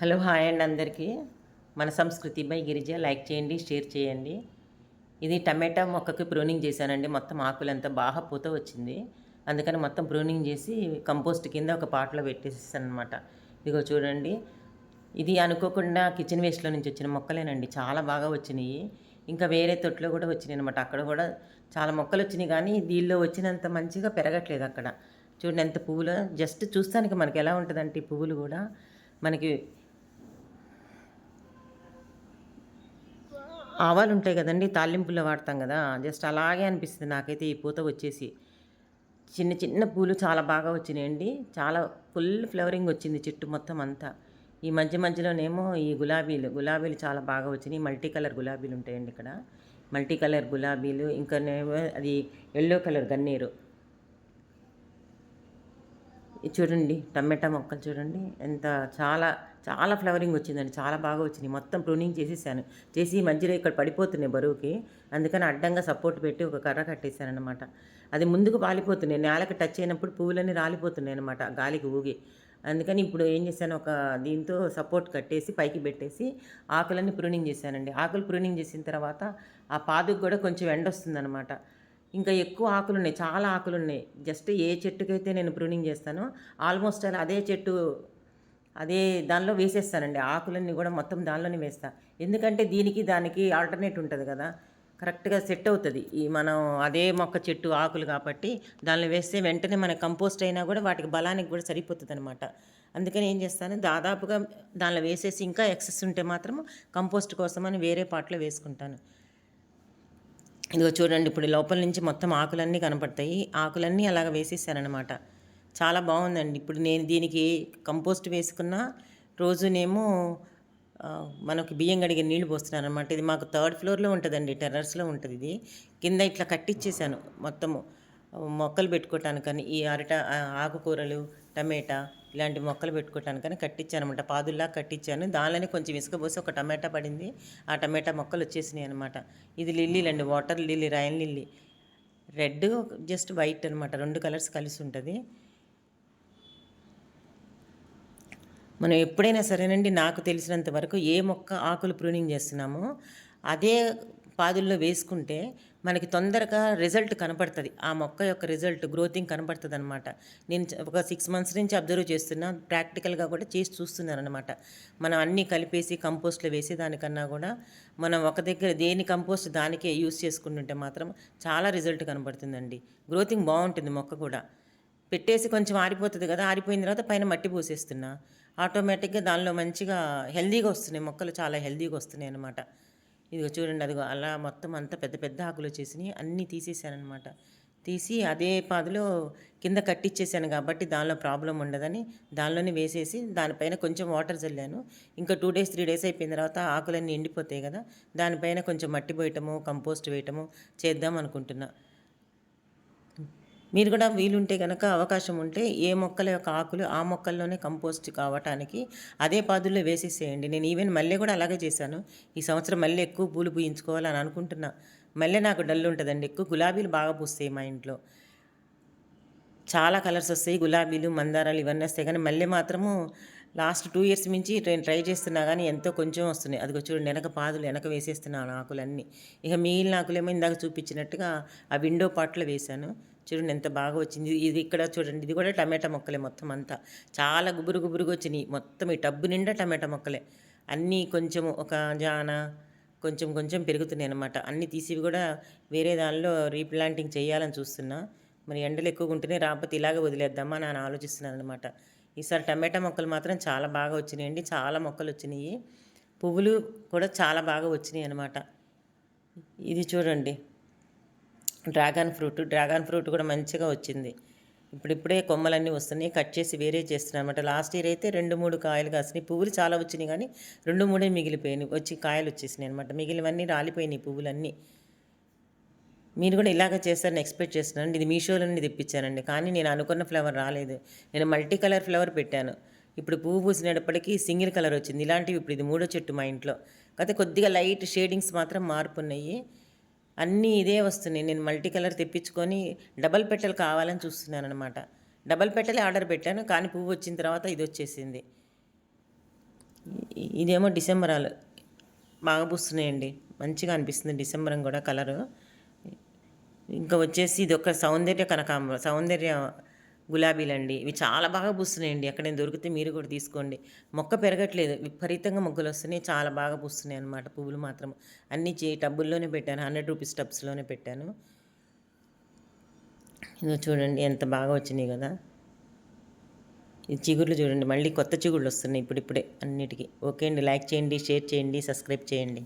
Hello hi అండి అందరికీ. మన సంస్కృతి బై గిరిజ లైక్ చేయండి షేర్ చేయండి. ఇది టమాటా మొక్కకి ప్రూనింగ్ చేశానండి. మొత్తం ఆకులంతా బాగా పూత వచ్చింది. అందుకని మొత్తం ప్రూనింగ్ చేసి కంపోస్ట్ కింద ఒక పాటలో పెట్టేసాను అనమాట ఇదిగో చూడండి. ఇది అనుకోకుండా కిచెన్ వేస్ట్లో నుంచి వచ్చిన మొక్కలేనండి. చాలా బాగా వచ్చినాయి. ఇంకా వేరే తొట్లో కూడా వచ్చినాయి అనమాట అక్కడ కూడా చాలా మొక్కలు వచ్చినాయి కానీ దీనిలో వచ్చినంత మంచిగా పెరగట్లేదు అక్కడ. చూడండి ఎంత పువ్వులు. జస్ట్ చూస్తానికి మనకి ఎలా ఉంటుందంటే ఈ పువ్వులు కూడా మనకి ఆవాలు ఉంటాయి కదండి తాలింపులో వాడతాం కదా జస్ట్ అలాగే అనిపిస్తుంది నాకైతే ఈ పూత వచ్చేసి. చిన్న చిన్న పూలు చాలా బాగా వచ్చినాయండి చాలా ఫుల్ ఫ్లవరింగ్ వచ్చింది చెట్టు మొత్తం అంతా. ఈ మధ్య మధ్యలోనేమో ఈ గులాబీలు గులాబీలు చాలా బాగా వచ్చినాయి మల్టీ కలర్ గులాబీలు ఉంటాయండి ఇక్కడ. మల్టీ కలర్ గులాబీలు ఇంకానేమో అది ఎల్లో కలర్ గన్నేరు. చూడండి టమాటా మొక్కలు చూడండి. ఎంత చాలా చాలా ఫ్లవరింగ్ వచ్చిందండి. చాలా బాగా వచ్చింది మొత్తం ప్రూనింగ్ చేసేసాను. చేసి మధ్యలో ఇక్కడ పడిపోతున్నాయి బరువుకి. అందుకని అడ్డంగా సపోర్ట్ పెట్టి ఒక కర్ర కట్టేశాను అనమాట అది ముందుకు వాలిపోతున్నాయి నేలకు టచ్ అయినప్పుడు పువ్వులన్నీ రాలిపోతున్నాయి అనమాట గాలికి ఊగి. అందుకని ఇప్పుడు ఏం చేశాను ఒక దీంతో సపోర్ట్ కట్టేసి పైకి పెట్టేసి ఆకులన్నీ ప్రూనింగ్ చేశానండి. ఆకులు ప్రూనింగ్ చేసిన తర్వాత ఆ పాదుకు కూడా కొంచెం ఎండ వస్తుందన్నమాట ఇంకా ఎక్కువ ఆకులు ఉన్నాయి చాలా ఆకులు ఉన్నాయి జస్ట్ ఏ చెట్టుకైతే నేను ప్రూనింగ్ చేస్తానో ఆల్మోస్ట్ అలా అదే చెట్టు అదే దానిలో వేసేస్తానండి. ఆకులన్నీ కూడా మొత్తం దానిలోనే వేస్తా. ఎందుకంటే దీనికి దానికి ఆల్టర్నేట్ ఉంటుంది కదా. కరెక్ట్గా సెట్ అవుతుంది. ఈ మనం అదే మొక్క చెట్టు ఆకులు కాబట్టి దానిలో వేస్తే వెంటనే మన కంపోస్ట్ అయినా కూడా వాటికి బలానికి కూడా సరిపోతుంది అనమాట అందుకని ఏం చేస్తాను దాదాపుగా దానిలో వేసేసి ఇంకా ఎక్సెస్ ఉంటే మాత్రం కంపోస్ట్ కోసమని వేరే పాటలో వేసుకుంటాను. ఇదిగో చూడండి ఇప్పుడు లోపల నుంచి మొత్తం ఆకులన్నీ కనపడతాయి. ఆకులన్నీ అలాగ వేసేసారనమాట చాలా బాగుందండి. ఇప్పుడు నేను దీనికి కంపోస్ట్ వేసుకున్న రోజునేమో మనకు మనకి బియ్యం కడిగే నీళ్ళు పోస్తున్నాను అనమాట ఇది మాకు థర్డ్ ఫ్లోర్లో ఉంటుందండి టెర్రస్లో ఉంటుంది ఇది. కింద ఇట్లా కట్టిచ్చేసాను మొత్తము. మొక్కలు పెట్టుకోవటానికని ఈ అరట ఆకుకూరలు టమాటా ఇలాంటి మొక్కలు పెట్టుకోవటానికని కట్టించాను అనమాట పాదుల్లా కట్టించాను. దానిలోనే కొంచెం ఇసుక పోసి ఒక టమాటా పడింది. ఆ టమాటా మొక్కలు వచ్చేసినాయి అనమాట ఇది లిల్లీలు అండి వాటర్ లిల్లీ రాయన్ లిల్లీ. రెడ్ జస్ట్ వైట్ అనమాట రెండు కలర్స్ కలిసి ఉంటుంది. మనం ఎప్పుడైనా సరేనండి నాకు తెలిసినంత వరకు ఏ మొక్క ఆకులు ప్రూనింగ్ చేస్తున్నామో అదే పాదుల్లో వేసుకుంటే మనకి తొందరగా రిజల్ట్ కనపడుతుంది. ఆ మొక్క యొక్క రిజల్ట్ గ్రోతింగ్ కనపడుతుంది అనమాట నేను ఒక సిక్స్ మంత్స్ నుంచి అబ్జర్వ్ చేస్తున్నా ప్రాక్టికల్గా కూడా చేసి చూస్తున్నాను అనమాట మనం అన్నీ కలిపేసి కంపోస్ట్లో వేసి దానికన్నా కూడా మనం ఒక దగ్గర దేని కంపోస్ట్ దానికే యూస్ చేసుకుంటుంటే మాత్రం చాలా రిజల్ట్ కనబడుతుందండి గ్రోతింగ్ బాగుంటుంది మొక్క కూడా. పెట్టేసి కొంచెం ఆరిపోతుంది కదా ఆరిపోయిన తర్వాత పైన మట్టి పోసేస్తున్నా. ఆటోమేటిక్గా దానిలో మంచిగా హెల్దీగా వస్తున్నాయి మొక్కలు చాలా హెల్దీగా వస్తున్నాయి అన్నమాట ఇదిగో చూడండి అదిగో అలా మొత్తం అంతా పెద్ద పెద్ద ఆకులు వచ్చేసినాయి. అన్నీ తీసేసానమాట తీసి అదే పాదులో కింద కట్టిచ్చేసాను కాబట్టి దానిలో ప్రాబ్లం ఉండదని దానిలోనే వేసేసి దానిపైన కొంచెం వాటర్ చల్లాను. ఇంకా టూ డేస్ త్రీ డేస్ అయిపోయిన తర్వాత ఆకులన్నీ ఎండిపోతాయి కదా దానిపైన కొంచెం మట్టి పోయటము కంపోస్ట్ వేయటము చేద్దాం అనుకుంటున్నా. మీరు కూడా వీలుంటే కనుక అవకాశం ఉంటే ఏ మొక్కల యొక్క ఆకులు ఆ మొక్కల్లోనే కంపోస్ట్ కావటానికి అదే పాదుల్లో వేసేసేయండి. నేను ఈవెన్ మళ్ళీ కూడా అలాగే చేశాను. ఈ సంవత్సరం మళ్ళీ ఎక్కువ పూలు పూయించుకోవాలని అనుకుంటున్నా. మళ్ళీ నాకు డల్ ఉంటుందండి. ఎక్కువ గులాబీలు బాగా పూస్తాయి మా ఇంట్లో. చాలా కలర్స్ వస్తాయి. గులాబీలు మందారాలు ఇవన్నీ వస్తాయి. కానీ మళ్ళీ మాత్రము లాస్ట్ టూ ఇయర్స్ నుంచి నేను ట్రై చేస్తున్నా కానీ ఎంతో కొంచెం వస్తున్నాయి. అదిగో చూడండి వెనక పాదులు వెనక వేసేస్తున్నాను ఆకులన్నీ. ఇక మిగిలిన ఆకులేమో ఇందాక చూపించినట్టుగా ఆ విండో పాట్లో వేశాను. చూడండి ఎంత బాగా వచ్చింది. ఇది ఇక్కడ చూడండి ఇది కూడా టమాటా మొక్కలే మొత్తం అంతా. చాలా గుబురు గుబురుగా వచ్చినాయి. మొత్తం ఈ టబ్బు నిండా టమాటా మొక్కలే. అన్నీ కొంచెం ఒక జాన కొంచెం కొంచెం పెరుగుతున్నాయి అనమాట అన్నీ తీసివి కూడా వేరే దానిలో రీప్లాంటింగ్ చేయాలని చూస్తున్నా. మరి ఎండలు ఎక్కువగా ఉంటేనే రాకపోతే ఇలాగే వదిలేద్దామా నేను ఆలోచిస్తున్నాను అనమాట ఈసారి టమాటా మొక్కలు మాత్రం చాలా బాగా వచ్చినాయండి. చాలా మొక్కలు వచ్చినాయి. పువ్వులు కూడా చాలా బాగా వచ్చినాయి అనమాట ఇది చూడండి. డ్రాగన్ ఫ్రూట్ డ్రాగన్ ఫ్రూట్ కూడా మంచిగా వచ్చింది. ఇప్పుడిప్పుడే కొమ్మలన్నీ వస్తున్నాయి. కట్ చేసి వేరే చేస్తున్నాను అనమాట లాస్ట్ ఇయర్ అయితే రెండు మూడు కాయలు కాసినాయి పువ్వులు చాలా వచ్చినాయి కానీ రెండు మూడే మిగిలిపోయినాయి. వచ్చి కాయలు వచ్చేసినాయి అనమాట మిగిలినవన్నీ రాలిపోయినాయి పువ్వులన్నీ. మీరు కూడా ఇలాగ చేస్తారని ఎక్స్పెక్ట్ చేస్తున్నాను. ఇది మీషోలో నుండి తెప్పించానండి. కానీ నేను అనుకున్న ఫ్లవర్ రాలేదు. నేను మల్టీ కలర్ ఫ్లవర్ పెట్టాను. ఇప్పుడు పువ్వు పూసినప్పటికీ సింగిల్ కలర్ వచ్చింది. ఇలాంటివి ఇప్పుడు ఇది మూడో చెట్టు మా ఇంట్లో. కాకపోతే కొద్దిగా లైట్ షేడింగ్స్ మాత్రం మార్పు ఉన్నాయి అన్నీ ఇదే వస్తున్నాయి. నేను మల్టీ కలర్ తెప్పించుకొని డబల్ పెట్టెలు కావాలని చూస్తున్నాను అనమాట డబల్ పెట్టెలే ఆర్డర్ పెట్టాను కానీ పువ్వు వచ్చిన తర్వాత ఇది వచ్చేసింది. ఇదేమో ఇదేమో డిసెంబరాలు. బాగా పూస్తున్నాయండి. మంచిగా అనిపిస్తుంది డిసెంబరం కూడా కలరు. ఇంకా వచ్చేసి ఇది ఒక సౌందర్య కనకాంబరం సౌందర్య గులాబీలండి. ఇవి చాలా బాగా పూస్తున్నాయండి. ఎక్కడైనా దొరికితే మీరు కూడా తీసుకోండి. మొక్క పెరగట్లేదు. విపరీతంగా మొగ్గలు వస్తున్నాయి. చాలా బాగా పూస్తున్నాయి అన్నమాట. పువ్వులు మాత్రం. అన్నీ చే టబ్బుల్లోనే పెట్టాను. హండ్రెడ్ రూపీస్ టబ్స్లోనే పెట్టాను. ఇదో చూడండి. ఎంత బాగా వచ్చినాయి కదా. ఈ చిగుర్లు చూడండి. మళ్ళీ కొత్త చిగుళ్ళు వస్తున్నాయి ఇప్పుడిప్పుడే అన్నిటికీ. ఓకే అండి. లైక్ చేయండి షేర్ చేయండి సబ్స్క్రైబ్ చేయండి.